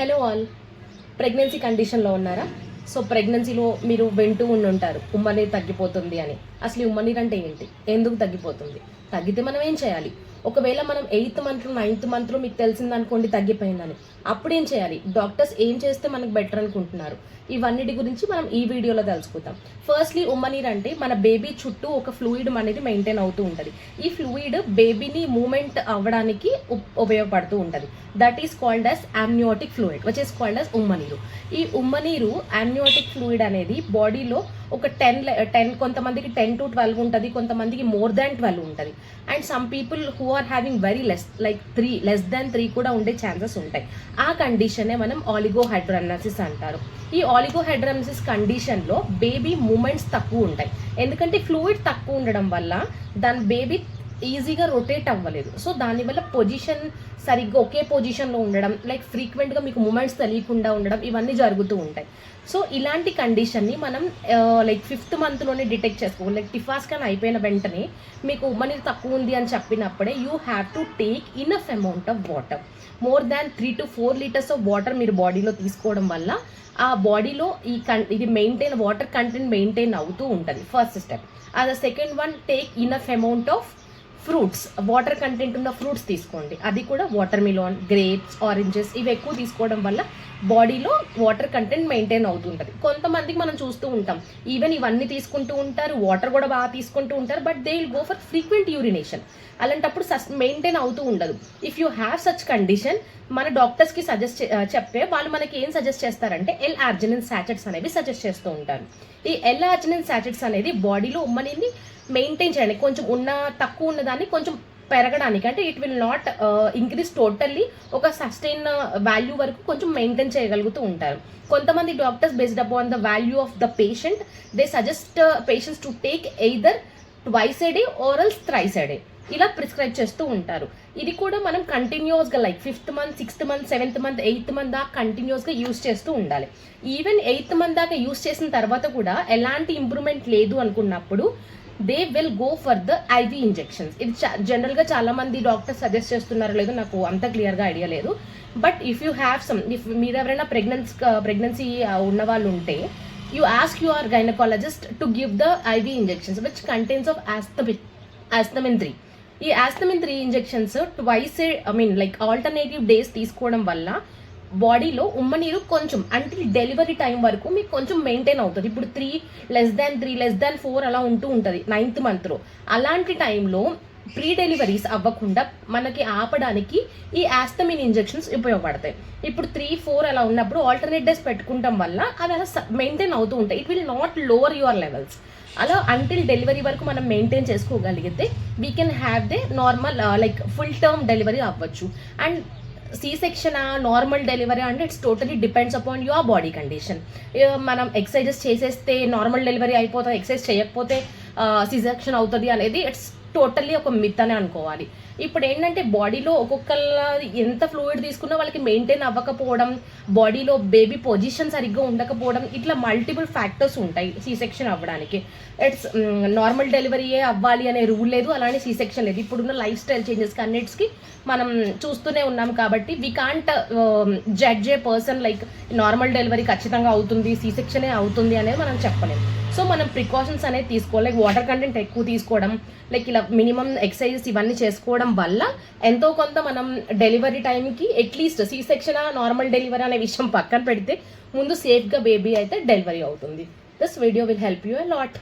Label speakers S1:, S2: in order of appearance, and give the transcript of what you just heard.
S1: Hello all. Pregnancy కండిషన్లో ఉన్నారా? So ప్రెగ్నెన్సీలో మీరు వింటూ ఉండి ఉంటారు ఉమ్మనీరు తగ్గిపోతుంది అని. అసలు ఈ ఉమ్మనీరు అంటే ఏంటి? ఎందుకు తగ్గిపోతుంది? తగ్గితే మనం ఏం చేయాలి? ఒకవేళ మనం ఎయిత్ మంత్లో నైన్త్ మంత్లో మీకు తెలిసిందనుకోండి తగ్గిపోయిందని. అప్పుడు ఏం చేయాలి? డాక్టర్స్ ఏం చేస్తే మనకు బెటర్ అనుకుంటున్నారు? ఇవన్నిటి గురించి మనం ఈ వీడియోలో తెలుసుకుందాం. ఫస్ట్లీ ఉమ్మనీర్ అంటే మన బేబీ చుట్టూ ఒక ఫ్లూయిడ్ అనేది మెయింటైన్ అవుతూ ఉంటుంది. ఈ ఫ్లూయిడ్ బేబీని మూమెంట్ అవ్వడానికి ఉపయోగపడుతూ ఉంటుంది. That is called as amniotic fluid which is called as ఉమ్మనీరు. ఈ ఉమ్మనీరు యామ్నియోటిక్ ఫ్లూయిడ్ అనేది బాడీలో ఒక టెన్ టెన్ కొంతమందికి టెన్ టు ట్వెల్వ్ ఉంటుంది కొంతమందికి మోర్ దాన్ ట్వెల్వ్ ఉంటుంది. And some people who are having very less like three less than three కూడా ఉండే ఛాన్సెస్ ఉంటాయి. ఆ కండిషనే మనం ఆలిగోహైడ్రనసిస్ అంటారు. ఈ ఆలిగోహైడ్రమ్సిస్ కండిషన్లో బేబీ మూమెంట్స్ తక్కువ ఉంటాయి. ఎందుకంటే ఫ్లూయిడ్ తక్కువ ఉండడం వల్ల దాని బేబీ ఈజీగా రొటేట్ అవ్వలేదు. సో దానివల్ల పొజిషన్ సరిగ్గా ఒకే పొజిషన్లో ఉండడం లైక్ ఫ్రీక్వెంట్గా మీకు మూమెంట్స్ తెలియకుండా ఉండడం ఇవన్నీ జరుగుతూ ఉంటాయి. సో ఇలాంటి కండిషన్ని మనం లైక్ ఫిఫ్త్ మంత్లోనే డిటెక్ట్ చేసుకో లైక్ టిఫాస్ కానీ అయిపోయిన వెంటనే మీకు ఉమ్మనీరు తక్కువ ఉంది అని చెప్పినప్పుడే you have to take enough amount of water more than three to four litres of water మీరు బాడీలో తీసుకోవడం వల్ల ఆ బాడీలో ఈ కన్ ఇది మెయింటైన్ వాటర్ కంటెంట్ మెయింటైన్ అవుతూ ఉంటుంది. ఫస్ట్ స్టెప్ అది second one take enough amount of fruits water content ఉన్న ఫ్రూట్స్ తీసుకోండి. అది కూడా వాటర్ మిలోన్ గ్రేప్స్ ఆరెంజెస్ ఇవి ఎక్కువ తీసుకోవడం వల్ల బాడీలో వాటర్ కంటెంట్ మెయింటైన్ అవుతుంటుంది. కొంతమందికి మనం చూస్తూ ఉంటాం ఈవెన్ ఇవన్నీ తీసుకుంటూ ఉంటారు వాటర్ కూడా బాగా తీసుకుంటూ ఉంటారు but they will go for frequent urination. అలాంటప్పుడు సస్ మెయింటైన్ అవుతూ ఉండదు. If you have such condition మన డాక్టర్స్కి సజెస్ట్ చెప్పే వాళ్ళు మనకి ఏం సజెస్ట్ చేస్తారంటే ఎల్ ఆర్జినన్ శాచెట్స్ అనేవి సజెస్ట్ చేస్తూ ఉంటారు. ఈ ఎల్ ఆర్జినన్ శాచెట్స్ అనేది బాడీలో ఉమ్మనిని మెయింటైన్ చేయండి. కొంచెం ఉన్న తక్కువ ఉన్నదాన్ని కొంచెం పెరగడానికి. అంటే it will not increase totally ఒక సస్టైన్ వాల్యూ uh, వరకు కొంచెం మెయింటైన్ చేయగలుగుతూ ఉంటారు. కొంతమంది doctors based upon the value of the patient they suggest patients to take either twice a day orals thrice a day ఇలా ప్రిస్క్రైబ్ చేస్తూ ఉంటారు. ఇది కూడా మనం కంటిన్యూస్గా like fifth month sixth month seventh month eighth month దాకా కంటిన్యూస్గా use చేస్తూ ఉండాలి. ఈవెన్ ఎయిత్ మంత్ దాకా యూస్ చేసిన తర్వాత కూడా ఎలాంటి ఇంప్రూవ్మెంట్ లేదు అనుకున్నప్పుడు they will go for the IV injections ఇది జనరల్గా చాలా మంది డాక్టర్స్ సజెస్ట్ చేస్తున్నారో లేదో నాకు అంత క్లియర్గా ఐడియా లేదు. But if you have some if మీరు ఎవరైనా ప్రెగ్నెన్స్ ప్రెగ్నెన్సీ ఉన్న వాళ్ళు ఉంటే you ask your gynaecologist to give the IV injections which contents of Astymin Astymin three ఈ Astymin three injections twice I mean like alternative days తీసుకోవడం వల్ల బాడీలో ఉమ్మనీరు కొంచెం అంటే డెలివరీ టైం వరకు మీకు కొంచెం మెయింటైన్ అవుతుంది. ఇప్పుడు three less than three less than four అలా ఉంటూ ఉంటుంది నైన్త్ మంత్లో అలాంటి టైంలో ప్రీ డెలివరీస్ అవ్వకుండా మనకి ఆపడానికి ఈ యాస్తమిన్ ఇంజెక్షన్స్ ఉపయోగపడతాయి. ఇప్పుడు త్రీ ఫోర్ అలా ఉన్నప్పుడు ఆల్టర్నేట్ డేస్ పెట్టుకుంటాం వల్ల అవి అలా మెయింటైన్ అవుతూ ఉంటాయి. It will not lower your levels అలా అంటిల్ డెలివరీ వరకు మనం మెయింటైన్ చేసుకోగలిగితే we can have they normal like full term delivery అవ్వచ్చు. And C section normal delivery అంటే it's totally depends upon your body condition మనం exercises చేసేస్తే normal delivery అయిపోతుంది exercise చేయకపోతే సి సెక్షన్ అవుతుంది అనేది ఇట్స్ టోటల్లీ ఒక మిత్ అని అనుకోవాలి. ఇప్పుడు ఏంటంటే బాడీలో ఒక్కొక్కళ్ళ ఎంత ఫ్లూయిడ్ తీసుకున్నా వాళ్ళకి మెయింటైన్ అవ్వకపోవడం బాడీలో బేబీ పొజిషన్ సరిగ్గా ఉండకపోవడం ఇట్లా మల్టిపుల్ ఫ్యాక్టర్స్ ఉంటాయి సి సెక్షన్ అవ్వడానికి ఇట్స్ నార్మల్ డెలివరీయే అవ్వాలి అనే రూల్ లేదు అలానే సి సెక్షన్ లేదు. ఇప్పుడున్న లైఫ్ స్టైల్ చేంజెస్కి అన్నిటికి మనం చూస్తూనే ఉన్నాం కాబట్టి we can't judge a person like normal delivery ఖచ్చితంగా అవుతుంది సి సెక్షనే అవుతుంది అనేది మనం చెప్పలేము సో మనం ప్రికాషన్స్ అనేది తీసుకోవాలి. లైక్ వాటర్ కంటెంట్ ఎక్కువ తీసుకోవడం లైక్ ఇలా మినిమం ఎక్సర్సైజెస్ ఇవన్నీ చేసుకోవడం వల్ల ఎంతో కొంత మనం డెలివరీ టైంకి at least C section normal delivery అనే విషయం పక్కన పెడితే ముందు సేఫ్గా బేబీ అయితే డెలివరీ అవుతుంది. This video will help you a lot